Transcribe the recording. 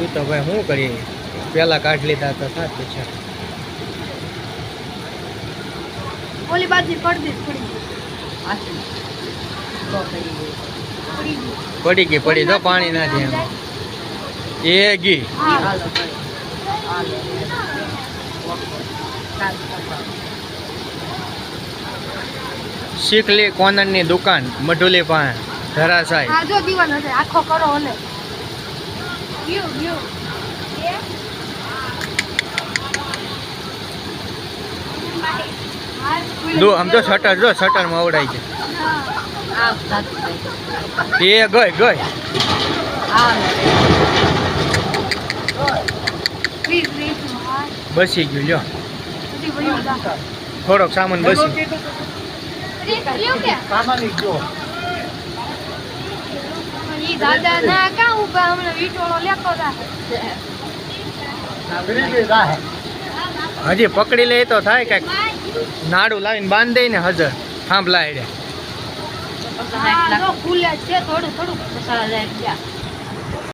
તું તો ભાઈ શું કરીએ પેલા કાઢ લીધા તો સાત પછી ઓલી બાજુ પડી ગઈ. પડી ગઈ. પડી ગઈ પડી તો પાણી ના એમ એ ગી. શીખલી કોનરની દુકાન મઢુલી પાસે ધરાશાય જો આખો કરો you. વ્યૂ દો આમ તો શટર જો શટરમાં આવડાય છે. એ ગઈ ગઈ બસી ગયું જા થોડોક સામાન બસી ગયો. કે દાદા ના ઊભા હમણાં વીટોળો લેતો તા. હજી પકડી લે તો થાય કંઈક. નાડું લાવીને બાંધી ને હજર. થાંભલા જો ખુલે છે થોડું થોડું. રૂપિયા.